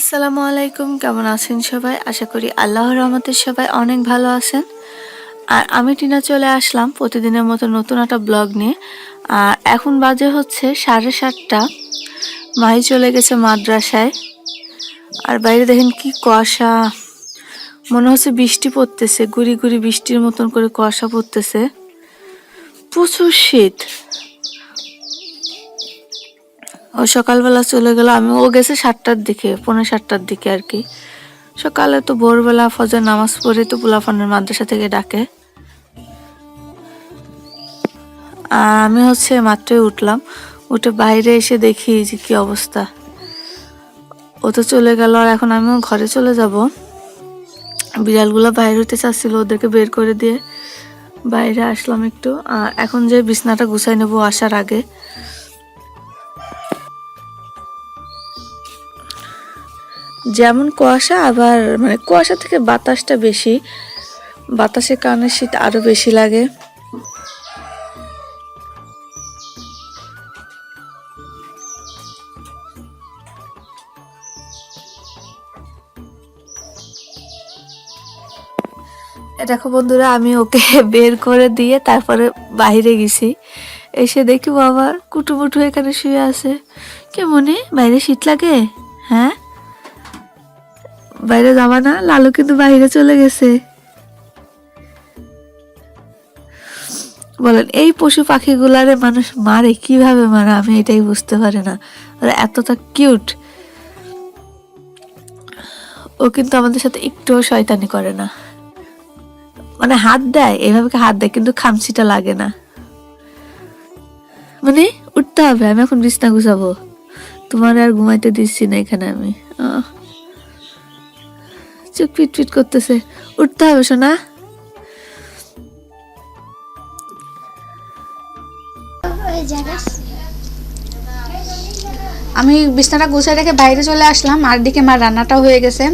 আসসালামু আলাইকুম, কেমন আছেন সবাই? আশা করি আল্লাহর রহমতের সবাই অনেক ভালো আছেন। আর আমি টিনা চলে আসলাম প্রতিদিনের মতো নতুন একটা ব্লগ নিয়ে। আর এখন বাজে হচ্ছে সাড়ে সাতটা। মাহি চলে গেছে মাদ্রাসায়। আর বাইরে দেখেন কি কুয়াশা। মনে হচ্ছে বৃষ্টি পড়তেছে, গুড়ি গুড়ি বৃষ্টির মতন করে কুয়াশা পড়তেছে। প্রচুর শীত। ও সকালবেলা চলে গেল। আমি, ও গেছে সাতটার দিকে, পৌনে সাতটার দিকে আর কি। সকালে তো ভোরবেলা ফজর নামাজ পড়ে তো পুলাফানের মাদ্রাসা থেকে ডাকে। আমি হচ্ছে মাত্রই উঠলাম। উঠে বাইরে এসে দেখি যে কি অবস্থা। ও তো চলে গেল, আর এখন আমিও ঘরে চলে যাব। বিড়ালগুলো বাইরে হতে চাচ্ছিল ওদেরকে বের করে দিয়ে। বাইরে আসলাম একটু। এখন যে বিছনাটা গুছাই নেব আসার আগে। যেমন কুয়াশা, আবার মানে কুয়াশা থেকে বাতাসটা বেশি। বাতাসের কারণে শীত আরও বেশি লাগে। দেখো বন্ধুরা, আমি ওকে বের করে দিয়ে তারপরে বাইরে গেছি। এসে দেখি বাবা কুটুমুটু এখানে শুয়ে আছে। কেমনে? বাইরে শীত লাগে? হ্যাঁ? বাইরে যাবা না? লালু কিন্তু বাইরে চলে গেছে। বলেন, এই পশু পাখিগুলারে মানুষ মারে, কীভাবে মারে? আমি এটাই বুঝতে পারি না। এতটা কিউট। ও কিন্তু আমাদের সাথে একটুও শয়তানি করে না। মানে হাত দেয়, এভাবে হাত দেয়, কিন্তু খামচিটা লাগে না। মানে উঠতে হবে, আমি এখন বিছনা গুছাবো। তোমার আর ঘুমাইতে দিচ্ছি না এখানে আমি। আহ। চোখ পিট পিট করতেছে। উঠতে হবে শোনা আমি বিছনাটা গুছিয়ে রেখে বাইরে চলে আসলাম, আর দিকে মার রান্নাটাও হয়ে গেছে।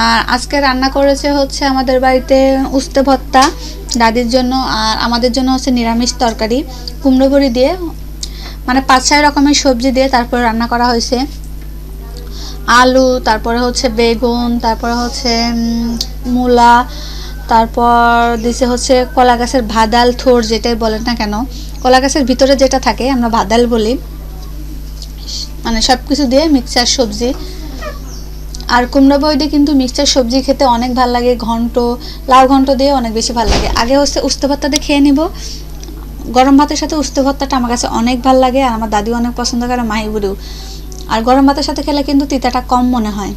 আর আজকে রান্না করেছে হচ্ছে আমাদের বাড়িতে উস্তে ভত্তা দাদির জন্য, আর আমাদের জন্য হচ্ছে নিরামিষ তরকারি কুমড়ো বড়ি দিয়ে মানে পাঁচ ছয় রকমের সবজি দিয়ে তারপর রান্না করা হয়েছে। আলু, তারপরে হচ্ছে বেগুন, তারপরে হচ্ছে মূলা, তারপর দিছে হচ্ছে কলা গাছের ভাদাল থোর যেটাই বলেন না কেন। কলা গাছের ভিতরে যেটা থাকে, আমরা ভাদাল বলি। মানে সব কিছু দিয়ে মিক্সচার সবজি। আর কুমড়া দিয়ে কিন্তু মিক্সচার সবজি খেতে অনেক ভালো লাগে, ঘন্ট, লাউ ঘন্ট দিয়ে অনেক বেশি ভালো লাগে। আগে হচ্ছে উস্তে দিয়ে খেয়ে নিব। গরম ভাতের সাথে উস্তে ভর্তাটা আমার কাছে অনেক ভালো লাগে আর আমার দাদিও অনেক পছন্দ করে মাহি বুড়িও আর গরম ভাতের সাথে খেলে কিন্তু তিতাটা কম মনে হয়।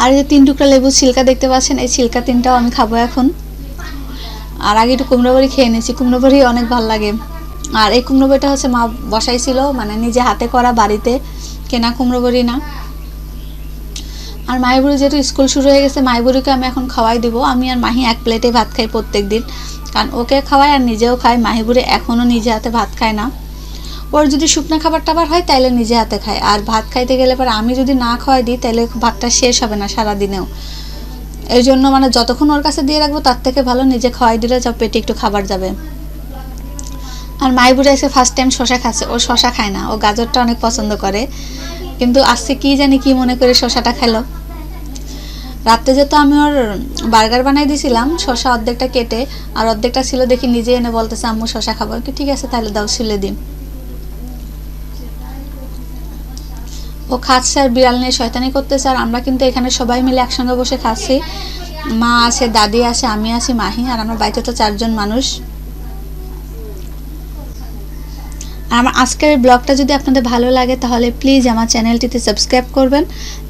আর এই যে তিন টুকরা লেবু ছিলকা দেখতে পাচ্ছেন, এই ছিলকা তিনটাও আমি খাব এখন। আর আগে একটু কুমড়ো বড়ি খেয়ে নিয়েছি, কুমড়ো বড়ি অনেক ভালো লাগে। আর এই কুমড়ো বড়িটা হচ্ছে মা বসাইছিল মানে নিজে হাতে করা বাড়িতে, কেনা কুমড়ো বড়ি না। আর মাইবুড়ি যেহেতু স্কুল শুরু হয়ে গেছে, মাইবুড়িকে আমি এখন খাওয়াই দিব। আমি আর মাহি এক প্লেটে ভাত খাই প্রত্যেক দিন কারণ ওকে খাওয়াই আর নিজেও খাই, মাহিবুড়ি এখনও নিজে হাতে ভাত খায় না। ওর যদি শুকনো খাবার টাবার হয় তাহলে নিজে হাতে খায়। আর ভাত খাইতে গেলে পর আমি যদি না খাওয়াই দিই তাহলে ভাতটা শেষ হবে না সারা দিনেও এই জন্য মানে যতক্ষণ ওর কাছে দিয়ে রাখব, তার থেকে ভালো নিজে খাওয়াই দিলে যা পেটে একটু খাবার যাবে। আর মাই মাইবুড়ি এসে ফার্স্ট টাইম শশা খাচ্ছে। ও শশা খায় না। ও গাজরটা অনেক পছন্দ করে। কিন্তু আজকে কি জানি কি মনে করে শশাটা খেলো। রাত্রে যেহেতু আমি ওর বার্গার বানাই দিয়েছিলাম শশা অর্ধেকটা কেটে আর অর্ধেকটা ছিল দেখি নিজে এনে বলতেছে, আম্মু শশা খাব। কি ঠিক আছে, তাহলে দাও ছিলে দিন ও খাচ্ছে আর বিড়াল নিয়ে শয়তানি করতেছে, আর আমরা কিন্তু এখানে সবাই মিলে একসঙ্গে বসে খাচ্ছি। মা আছে, দাদি আছে, আমি আছি, মাহি, আর আমার বাড়িতে তো চারজন মানুষ। আর আমার আজকের ব্লগটা যদি আপনাদের ভালো লাগে, তাহলে প্লিজ আমার চ্যানেলটিতে সাবস্ক্রাইব করবেন,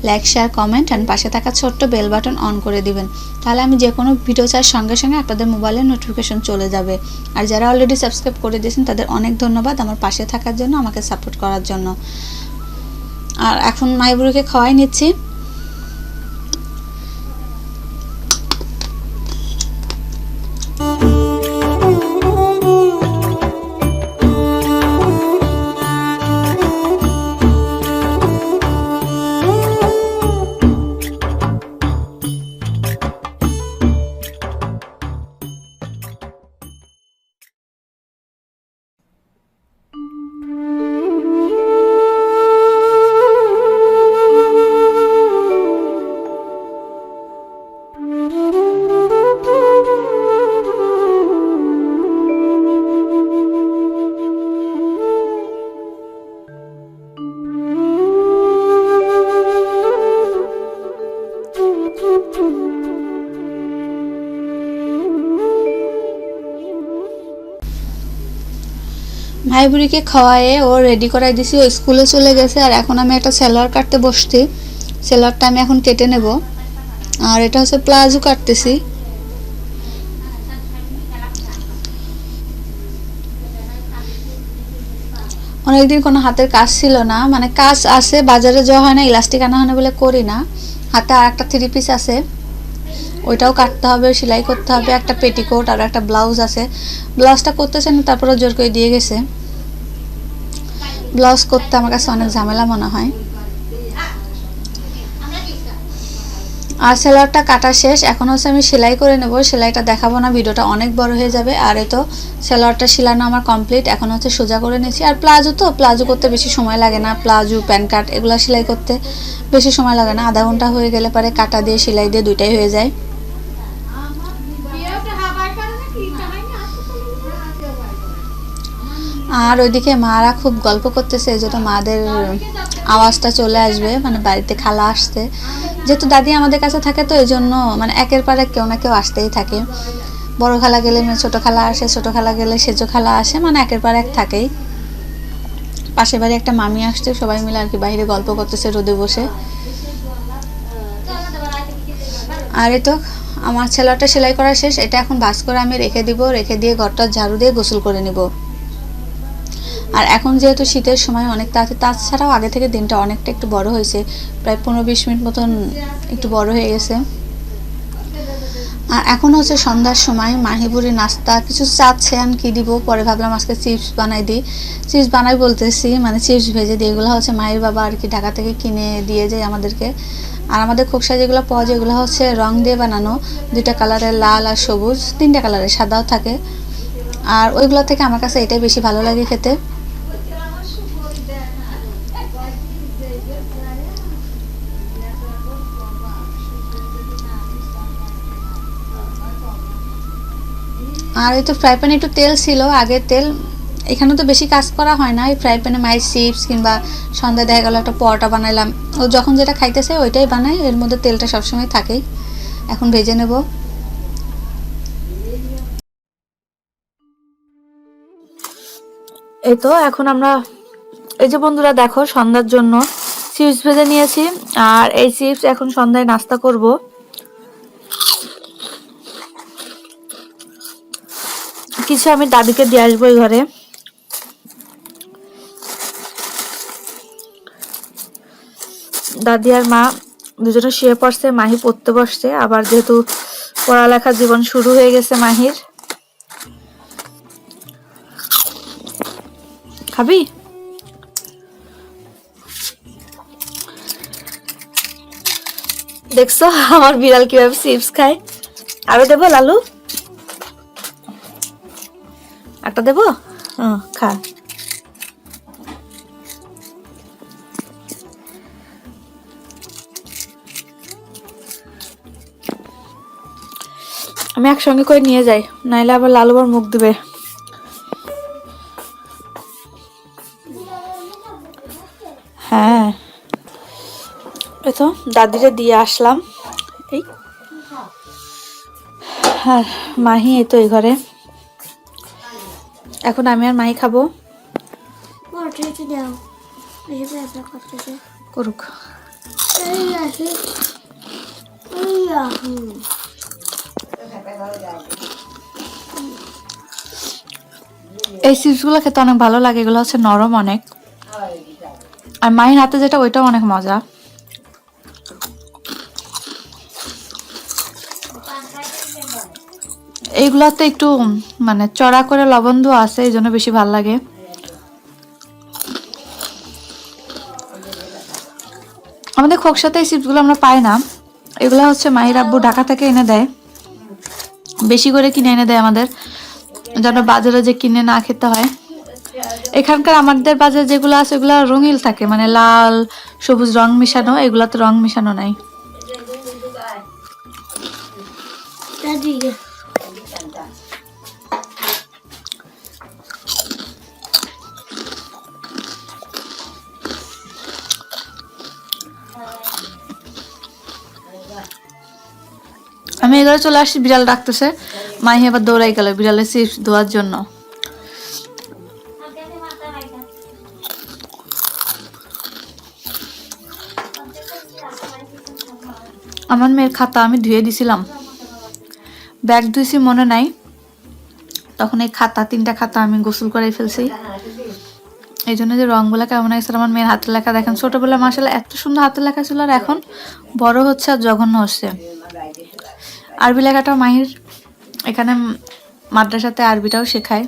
লাইক, শেয়ার, কমেন্ট অ্যান্ড পাশে থাকা ছোট্ট বেল বাটন অন করে দিবেন। তাহলে আমি যে কোনো ভিডিও চার সঙ্গে সঙ্গে আপনাদের মোবাইলে নোটিফিকেশন চলে যাবে। আর যারা অলরেডি সাবস্ক্রাইব করে দিয়েছেন, তাদের অনেক ধন্যবাদ আমার পাশে থাকার জন্য, আমাকে সাপোর্ট করার জন্য। আর এখন মাইবুড়িকে খাওয়াই নিচ্ছি। ভাই বুড়িকে খাওয়ায়ে ও রেডি করাই দিছি, ও স্কুলে চলে গেছে, আর এখন আমি একটা সেলোয়ার কাটতে বসছি। সেলোয়ারটা আমি এখন কেটে নেব। আর এটা হচ্ছে প্লাজো কাটতেছি। অনেকদিন কোনো হাতের কাজ ছিল না মানে কাজ আছে, বাজারে যাওয়া হয় না, ইলাস্টিক আনা হয় না বলে করি না। হাতে আর একটা থ্রি পিস আছে। ওইটাও কাটতে হবে, সেলাই করতে হবে, একটা পেটিকোট আর একটা ব্লাউজ আছে। ব্লাউজটা করতেছে না তারপরে জোর করে দিয়ে গেছে। ব্লাউজ করতে আমার কাছে অনেক ঝামেলা মনে হয়। আর সেলারটা কাটা শেষ। এখন হচ্ছে আমি সেলাই করে নেব। সেলাইটা দেখাবো না, ভিডিওটা অনেক বড় হয়ে যাবে। আর এ তো সেলারটা সেলানো আমার কমপ্লিট এখন হচ্ছে সোজা করে নিয়েছি। আর প্লাজো তো, প্লাজো করতে বেশি সময় লাগে না। প্লাজো প্যান্ট কাট এগুলো সেলাই করতে বেশি সময় লাগে না। আধা ঘণ্টা হয়ে গেলে পরে কাটা দিয়ে, সেলাই দিয়ে দুইটাই হয়ে যায়। আর ওইদিকে মারা খুব গল্প করতেছে জন্য মাদের আওয়াজটা চলে আসবে মানে বাড়িতে খালা আসতে যেহেতু দাদি আমাদের কাছে থাকে তো, এই জন্য মানে একের পর এক কেউ না কেউ আসতেই থাকে। বড় খালা গেলে মেয়ে ছোট খালা আসে, ছোট খালা গেলে সেজো খালা আসে মানে একের পর এক থাকেই। পাশের বাড়ি একটা মামি আসছে, সবাই মিলে আর কি বাইরে গল্প করতেছে, রোদে বসে। আর তো, আমার ছেলেটা সেলাই করা শেষ, এটা এখন ভাস করে আমি রেখে দিব, রেখে দিয়ে ঘরটা ঝাড়ু দিয়ে গোসল করে নিব। আর এখন যেহেতু শীতের সময় অনেক তাড়াতাড়ি, তাছাড়াও আগে থেকে দিনটা অনেকটা একটু বড় হয়েছে। প্রায় পনেরো বিশ মিনিট মতন একটু বড় হয়ে গেছে। আর এখন হচ্ছে সন্ধ্যার সময় মাহিবুরি নাস্তা, কিছু চাচ্ছে আমি কি দিব? পরে ভাবলাম আজকে চিপস বানাই দিই। চিপস বানাই বলতেছি মানে চিপস ভেজে দিই। এগুলো হচ্ছে মায়ের বাবা আর কি ঢাকা থেকে কিনে দিয়ে যায় আমাদেরকে। আর আমাদের খোকসা যেগুলো পাওয়া যায়, এগুলো হচ্ছে রং দিয়ে বানানো। দুইটা কালারের লাল আর সবুজ, তিনটা কালারের সাদাও থাকে। আর ওইগুলো থেকে আমার কাছে এটাই বেশি ভালো লাগে খেতে। আর এই তো ফ্রাই প্যানে একটু তেল ছিল, আগে তেল, এখানে তো বেশি কাজ করা হয় না, এই ফ্রাই প্যানে মায়ের চিপস কিংবা সন্ধ্যা দেখা গেলো একটা পরোটা বানাইলাম। ও যখন যেটা খাইতেছে ওইটাই বানাই এর মধ্যে তেলটা সবসময় থাকেই। এখন ভেজে নেব। এই তো এখন আমরা, এই যে বন্ধুরা দেখো সন্ধ্যার জন্য চিপস ভেজে নিয়েছি, আর এই চিপস এখন সন্ধ্যায় নাস্তা করব। কিছু আমি দাদিকে দিয়ে আসব এই ঘরে। দাদি আর মা দুজনে শুয়ে পড়ছে, মাহি পড়তে বসছে। আবার যেহেতু পড়ালেখা জীবন শুরু হয়ে গেছে মাহির। খাবি? দেখছ, আমার বিড়াল কীভাবে চিপস খায়? আরও দেবো লালু? একটা দেবো? খা। আমি একসঙ্গে করে নিয়ে যাই, নাইলে আবার লালু আবার মুখ দিবে। হ্যাঁ। তো, দাদিরে দিয়ে আসলাম। এই। আর মাহি এই তো এই ঘরে। এখন আমি আর মাই খাব। করুক। এই চিপসগুলো খেতে অনেক ভালো লাগে এগুলো হচ্ছে নরম অনেক। আর মাহির হাতে যেটা ওইটাও অনেক মজা। এইগুলাতে একটু মানে চড়া করে লবণ দেওয়া আছে, এই জন্য বেশি ভালো লাগে। আমাদের খোকসাতে এই চিপসগুলো আমরা পাই না। এগুলো হচ্ছে মাহির আব্বু ঢাকা থেকে এনে দেয়। বেশি করে কিনে এনে দেয় আমাদের। যেন বাজারে যে কিনে না খেতে হয়। এখানকার আমাদের বাজারে যেগুলো আছে, ওগুলো রঙিল থাকে। মানে লাল, সবুজ রং মিশানো, এগুলাতে রং মিশানো নাই। আমি এগারো চলে আসছি বিড়াল ডাকতেছে। মাহি আবার দৌড়াই গেল, বিড়ালের চিপস ধোয়ার জন্য। আমার মেয়ের খাতা আমি ধুয়ে দিছিলাম। ব্যাগ ধুয়েছি মনে নাই। তখন এই খাতা, তিনটা খাতা আমি গোসল করে ফেলছি। এই জন্য যে রঙগুলো কেমন হয়েছিল আমার মেয়ের হাতের লেখা দেখেন ছোটোবেলা মাসালা এত সুন্দর হাতের লেখা ছিল, আর এখন বড় হচ্ছে আর জঘন্য হচ্ছে। আরবি লেখাটা মাহির। এখানে মাদ্রাসাতে আরবিটাও শেখায়।